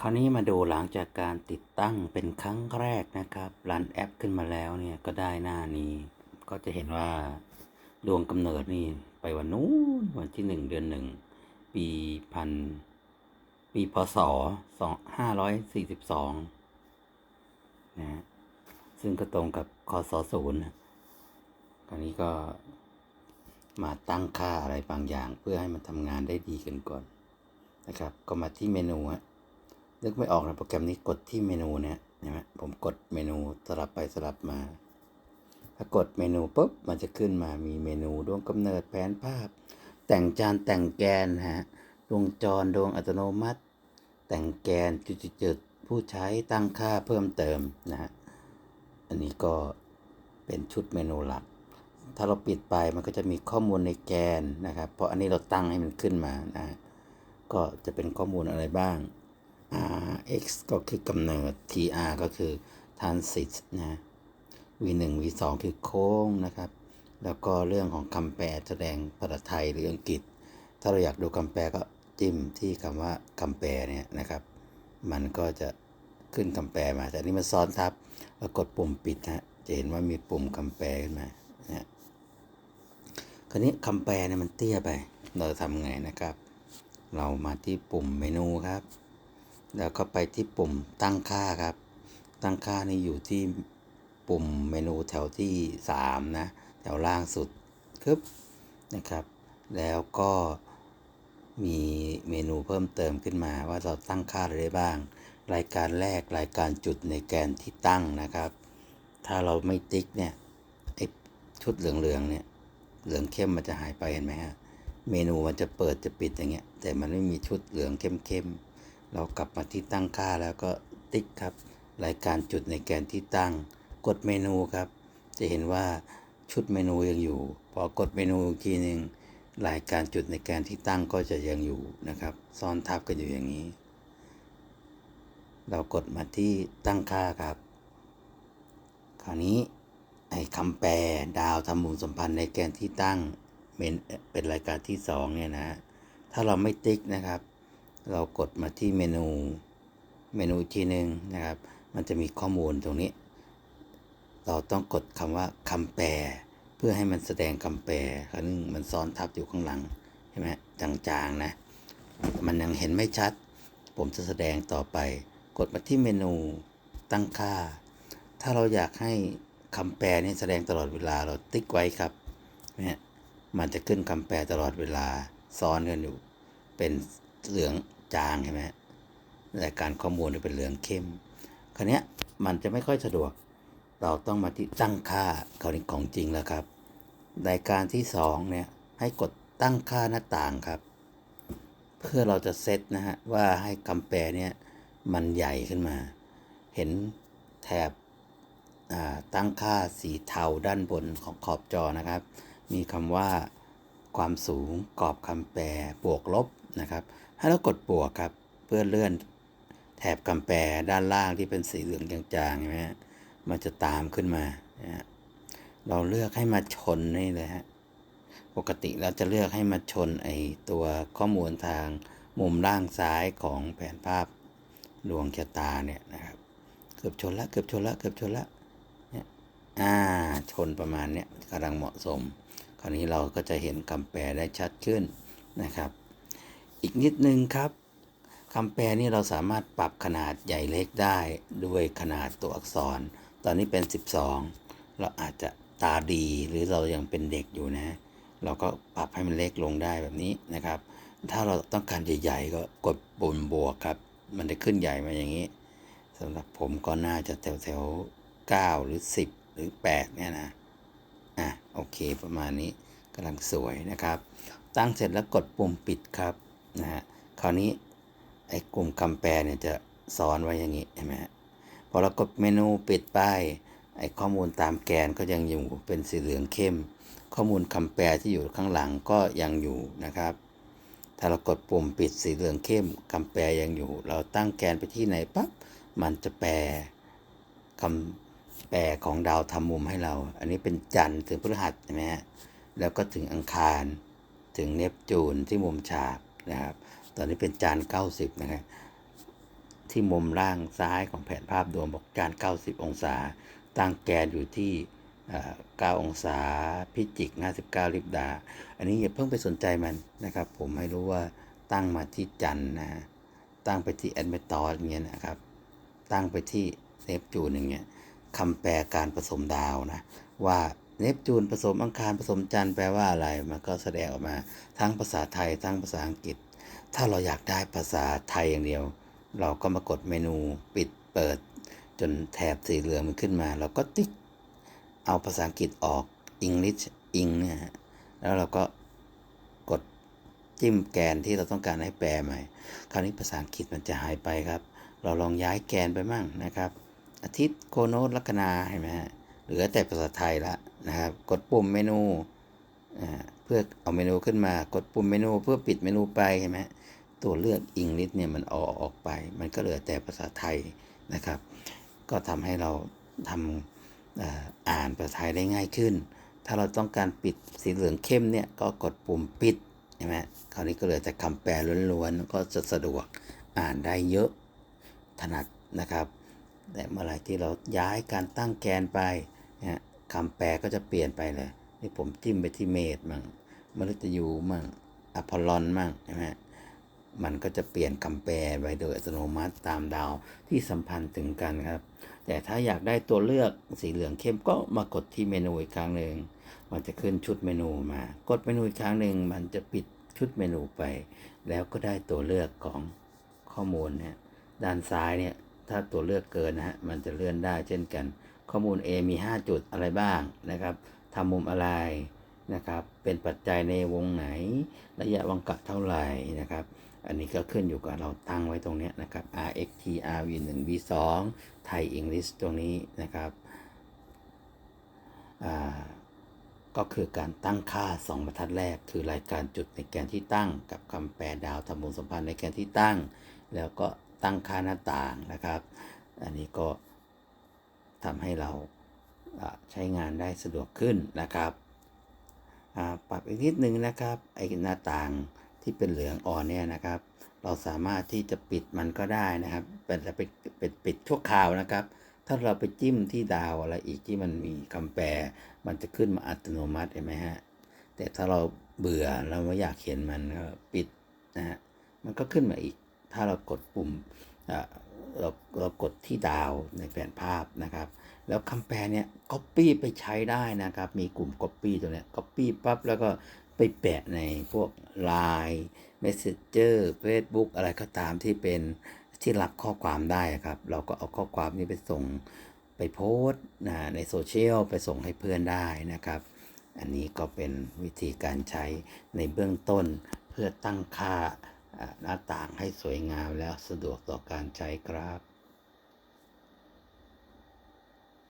คราวนี้มาดูหลังจากการติดตั้งเป็นครั้งแรกนะครับ รันแอปขึ้นมาแล้วเนี่ยก็ได้หน้านี้ ก็จะเห็นว่าดวงกำเนิดนี่ไปวันนู้นวันที่หนึ่งเดือนหนึ่งปีพันปีพศสองห้าร้อยสี่สิบสองนะฮะซึ่งก็ตรงกับคศศูนย์คราวนี้ก็มาตั้งค่าอะไรบางอย่าง เพื่อให้มันทำงานได้ดีกันก่อนนะครับ ก็มาที่เมนูฮะ นึกไม่ออกนะโปรแกรมนี้กดที่เมนูเนี่ยเห็นไหมผมกดเมนูสลับไปสลับมา ถ้ากดเมนูปุ๊บมันจะขึ้นมามีเมนูดวงกำเนิดแผนภาพ แต่งจานแต่งแกนฮะดวงจรดวงอัตโนมัติ แต่งแกนจุดๆผู้ใช้ตั้งค่าเพิ่มเติมนะฮะอันนี้ก็เป็นชุดเมนูหลัก ถ้าเราปิดไปมันก็จะมีข้อมูลในแกนนะครับ เพราะอันนี้เราตั้งให้มันขึ้นมานะ ก็จะเป็นข้อมูลอะไรบ้าง x ก็คือกำเนิด TR ก็คือ transit นะ V1 V2 คือโค้งนะครับ แล้วก็เรื่องของคำแปลแสดงภาษาไทยหรืออังกฤษ ถ้าเราอยากดูคำแปลก็จิ้มที่คำว่าคำแปลเนี่ยนะครับ มันก็จะขึ้นคำแปลมา แต่นี่มันซ้อนทับแล้วกดปุ่มปิดนะจะเห็นว่ามีปุ่มคำแปลขึ้นมานะคราวนี้คำแปลเนี่ยมันเตี้ยไป เราทำไงนะครับ เรามาที่ปุ่มเมนูครับ แล้วก็ไปที่ปุ่มตั้งค่าครับ ตั้งค่านี่อยู่ที่ปุ่มเมนูแถวที่ 3 นะ แถวล่างสุดครับนะครับ แล้วก็มีเมนูเพิ่มเติมขึ้นมาว่าเราตั้งค่าอะไรได้บ้าง รายการแรกรายการจุดในแกนที่ตั้งนะครับ ถ้าเราไม่ติ๊กเนี่ยไอชุดเหลืองๆเนี่ยเหลืองเข้มมันจะหายไปเห็นไหมฮะเมนูมันจะเปิดจะปิดอย่างเงี้ยแต่มันไม่มีชุดเหลืองเข้มๆ เรากลับมาที่ตั้งค่าแล้วก็ติ๊กครับ รายการจุดในแกนที่ตั้ง กดเมนูครับ จะเห็นว่าชุดเมนูยังอยู่ พอกดเมนูอีกทีหนึ่งรายการจุดในแกนที่ตั้งก็จะยังอยู่นะครับ ซ้อนทับกันอยู่อย่างนี้ เรากดมาที่ตั้งค่าครับ คราวนี้ไอ้คำแปลดาวทำมุมสัมพันธ์ในแกนที่ตั้งเป็นเป็นรายการที่สองเนี่ยนะ ถ้าเราไม่ติ๊กนะครับ เรากดมาที่เมนูเมนูอีกทีหนึ่งนะครับ มันจะมีข้อมูลตรงนี้ เราต้องกดคำว่าคำแปล เพื่อให้มันแสดงคำแปลครั้งมันซ้อนทับอยู่ข้างหลังใช่ไหมจางๆนะ มันยังเห็นไม่ชัด ผมจะแสดงต่อไป กดมาที่เมนูตั้งค่า ถ้าเราอยากให้คำแปลนี้แสดงตลอดเวลาเราติ๊กไว้ครับเนี่ยมันจะขึ้นคำแปลตลอดเวลาซ้อนกันอยู่ เป็นเหลือง จางใช่ไหมรายการข้อมูลเนี่ยเป็นเหลืองเข้มคราวนี้มันจะไม่ค่อยสะดวก เราต้องมาที่ตั้งค่าคราวนี้ของจริงแล้วครับรายการที่สองเนี่ยให้กดตั้งค่าหน้าต่างครับ เพื่อเราจะเซตนะฮะว่าให้คำแปลเนี่ยมันใหญ่ขึ้นมา เห็นแถบตั้งค่าสีเทาด้านบนของขอบจอนะครับ มีคำว่าความสูงกรอบคำแปลบวกลบนะครับ ให้เรากดบวกครับ เพื่อเลื่อนแถบคำแปลด้านล่างที่เป็นสีเหลืองจางๆใช่ไหมฮะมันจะตามขึ้นมานะเราเลือกให้มาชนนี่เลยฮะ ปกติเราจะเลือกให้มาชนไอตัวข้อมูลทางมุมล่างซ้ายของแผนภาพดวงชะตาเนี่ยนะครับ เกือบชนละเกือบชนละเกือบชนละเนี่ยอ่าชนประมาณเนี้ยกำลังเหมาะสม คราวนี้เราก็จะเห็นคำแปลได้ชัดขึ้นนะครับ อีกนิดนึงครับคำแปลนี่เราสามารถปรับขนาดใหญ่เล็กได้ด้วยขนาดตัวอักษร ตอนนี้เป็น 12 เราอาจจะตาดีหรือเรายังเป็นเด็กอยู่นะ เราก็ปรับให้มันเล็กลงได้แบบนี้นะครับ ถ้าเราต้องการใหญ่ๆก็กดปุ่มบวกครับ มันจะขึ้นใหญ่มาอย่างนี้สำหรับผมก็น่าจะแถวๆ9หรือ 10 หรือ 8 เนี่ยนะอะโอเคประมาณนี้กำลังสวยนะครับ ตั้งเสร็จแล้วกดปุ่มปิดครับ นะฮะคราวนี้ไอ้กลุ่มคำแปลเนี่ยจะซ้อนไว้อย่างนี้เห็นไหมฮะพอเรากดเมนูปิดป้ายไอ้ข้อมูลตามแกนก็ยังอยู่เป็นสีเหลืองเข้ม ข้อมูลคำแปลที่อยู่ข้างหลังก็ยังอยู่นะครับ ถ้าเรากดปุ่มปิดสีเหลืองเข้มคำแปลยังอยู่ เราตั้งแกนไปที่ไหนปั๊บมันจะแปลคำแปลของดาวทำมุมให้เรา อันนี้เป็นจันทร์ถึงพฤหัสใช่ไหมฮะแล้วก็ถึงอังคาร ถึงเนปจูนที่มุมฉาก นะครับ ตอนนี้เป็นจาน 90 นะครับที่มุมล่างซ้ายของแผนภาพดวงบอกการ90 องศา ตั้งแกนอยู่ที่เอ่อ9องศา พิจิก 59 ลิบดา อันนี้อย่าเพิ่งไปสนใจมันนะครับ ผมให้รู้ว่าตั้งมาที่จันนะ ตั้งไปที่แอดเมตอสเงี้ยนะครับ ตั้งไปที่เนปจูนอย่างเงี้ยคำแปลการผสมดาวนะ ว่า เนปจูนผสมอังคารผสมจันทร์แปลว่าอะไร มันก็แสดงออกมาทั้งภาษาไทยทั้งภาษาอังกฤษ ถ้าเราอยากได้ภาษาไทยอย่างเดียว เราก็มากดเมนูปิดเปิด จนแถบสีเหลืองมันขึ้นมา เราก็ติ๊กเอาภาษาอังกฤษออก English อิงเนี่ยฮะแล้วเราก็กดจิ้มแกนที่เราต้องการให้แปลใหม่ คราวนี้ภาษาอังกฤษมันจะหายไปครับ เราลองย้ายแกนไปมั่งนะครับ อาทิตย์โคโนลัคนาเห็นไหมฮะเหลือแต่ภาษาไทยละนะครับ กดปุ่มเมนูเพื่อเอาเมนูขึ้นมากดปุ่มเมนูเพื่อปิดเมนูไปเห็นไหมตัวเลือกอังกฤษเนี่ยมันออกออกไป มันก็เหลือแต่ภาษาไทยนะครับ ก็ทำให้เราทำเอ่านภาษาไทยได้ง่ายขึ้น ถ้าเราต้องการปิดสีเหลืองเข้มเนี่ยก็กดปุ่มปิดใช่ไหมคราวนี้ก็เหลือแต่คำแปลล้วนๆก็จะสะดวกอ่านได้เยอะถนัดนะครับ แต่เมื่อไหร่ที่เราย้ายการตั้งแกนไปนะ คำแปลก็จะเปลี่ยนไปเลยนี่ผมจิ้มไปที่เมษมั่งมฤตยูมั่งอพอลลอนมั่งใช่ไหมมันก็จะเปลี่ยนคำแปลไปโดยอัตโนมัติตามดาวที่สัมพันธ์ถึงกันครับ แต่ถ้าอยากได้ตัวเลือกสีเหลืองเข้มก็มากดที่เมนูอีกครั้งหนึ่งมันจะขึ้นชุดเมนูมา กดเมนูอีกครั้งหนึ่งมันจะปิดชุดเมนูไป แล้วก็ได้ตัวเลือกของข้อมูลเนี่ยด้านซ้ายเนี่ยถ้าตัวเลือกเกินนะฮะมันจะเลื่อนได้เช่นกัน ข้อมูล A มี 5 จุดอะไรบ้างนะครับทำมุมอะไรนะครับ เป็นปัจจัยในวงไหน ระยะวังกะเท่าไหร่นะครับ อันนี้ก็ขึ้นอยู่กับเราตั้งไว้ตรงนี้นะครับ RXT RV 1 V 2 ไทย English ตรงนี้นะครับก็คือการตั้งค่า 2 บรรทัดแรก คือรายการจุดในแกนที่ตั้ง กับคำแปลดาวทำมูลสัมพันธ์ในแกนที่ตั้ง แล้วก็ตั้งค่าหน้าต่างนะครับ อันนี้ก็ ทำให้เราใช้งานได้สะดวกขึ้นนะครับอ่าปรับอีกนิดนึงนะครับไอ้หน้าต่างที่เป็นเหลืองอ่อนเนี่ยนะครับ เราสามารถที่จะปิดมันก็ได้นะครับเป็นจะเป็นเป็นปิดชั่วคราวนะครับ ถ้าเราไปจิ้มที่ดาวอะไรอีกที่มันมีคำแปลมันจะขึ้นมาอัตโนมัติเห็นไหมฮะแต่ถ้าเราเบื่อเราไม่อยากเห็นมันก็ปิดนะฮะมันก็ขึ้นมาอีก ถ้าเรากดปุ่มอ่า เราเรากดที่ดาวในแผนภาพนะครับ แล้วคำแปลเนี่ย Copy ไปใช้ได้นะครับ มีกลุ่ม Copy ตัวเนี้ย Copy ปั๊บแล้วก็ไปแปะในพวก Line Messenger Facebook อะไรก็ตามที่เป็นที่รับข้อความได้ครับ เราก็เอาข้อความนี้ไปส่งไปโพสต์นะในโซเชียลไปส่งให้เพื่อนได้นะครับ อันนี้ก็เป็นวิธีการใช้ในเบื้องต้นเพื่อตั้งค่า หน้าต่างให้สวยงามแล้วสะดวกต่อการใช้ครับ